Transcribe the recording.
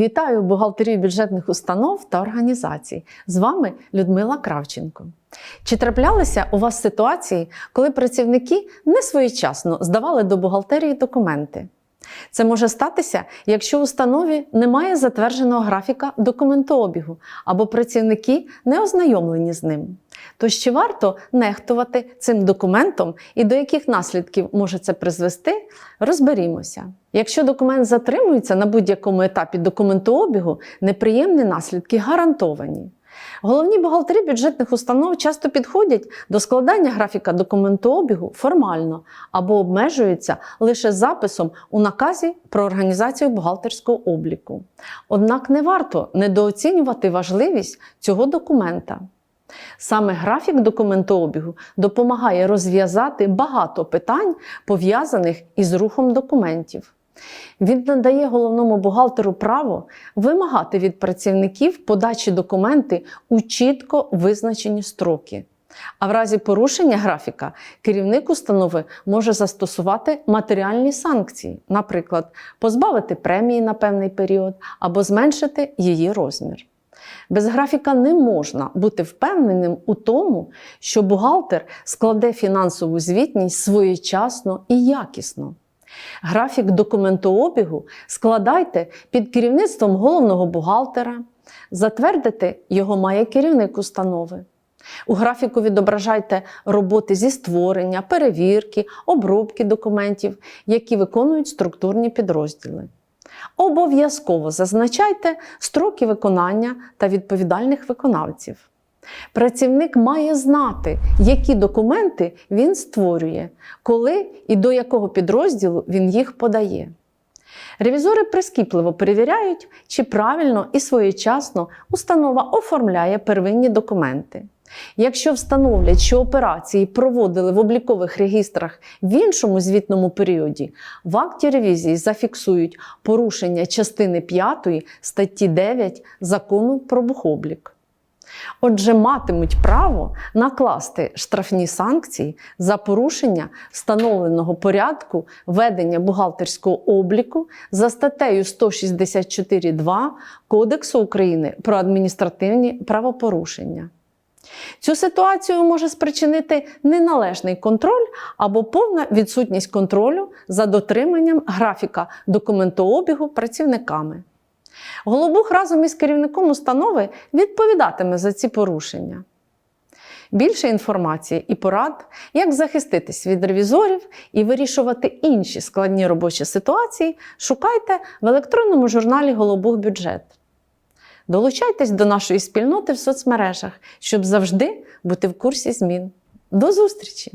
Вітаю бухгалтерів бюджетних установ та організацій. З вами Людмила Кравченко. Чи траплялися у вас ситуації, коли працівники не своєчасно здавали до бухгалтерії документи? Це може статися, якщо в установі немає затвердженого графіка документообігу або працівники не ознайомлені з ним. Тож чи варто нехтувати цим документом і до яких наслідків може це призвести, розберімося. Якщо документ затримується на будь-якому етапі документообігу, неприємні наслідки гарантовані. Головні бухгалтері бюджетних установ часто підходять до складання графіка документообігу формально або обмежуються лише записом у наказі про організацію бухгалтерського обліку. Однак не варто недооцінювати важливість цього документа. Саме графік документообігу допомагає розв'язати багато питань, пов'язаних із рухом документів. Він надає головному бухгалтеру право вимагати від працівників подачі документи у чітко визначені строки. А в разі порушення графіка керівник установи може застосувати матеріальні санкції, наприклад, позбавити премії на певний період або зменшити її розмір. Без графіка не можна бути впевненим у тому, що бухгалтер складе фінансову звітність своєчасно і якісно. Графік документообігу складайте під керівництвом головного бухгалтера. Затвердити його має керівник установи. У графіку відображайте роботи зі створення, перевірки, обробки документів, які виконують структурні підрозділи. Обов'язково зазначайте строки виконання та відповідальних виконавців. Працівник має знати, які документи він створює, коли і до якого підрозділу він їх подає. Ревізори прискіпливо перевіряють, чи правильно і своєчасно установа оформляє первинні документи. Якщо встановлять, що операції проводили в облікових регістрах в іншому звітному періоді, в акті ревізії зафіксують порушення частини 5 статті 9 закону про бухоблік. Отже, матимуть право накласти штрафні санкції за порушення встановленого порядку ведення бухгалтерського обліку за статтею 164.2 Кодексу України про адміністративні правопорушення. Цю ситуацію може спричинити неналежний контроль або повна відсутність контролю за дотриманням графіка документообігу працівниками. Голобух разом із керівником установи відповідатиме за ці порушення. Більше інформації і порад, як захиститись від ревізорів і вирішувати інші складні робочі ситуації, шукайте в електронному журналі Голобух бюджет. Долучайтесь до нашої спільноти в соцмережах, щоб завжди бути в курсі змін. До зустрічі!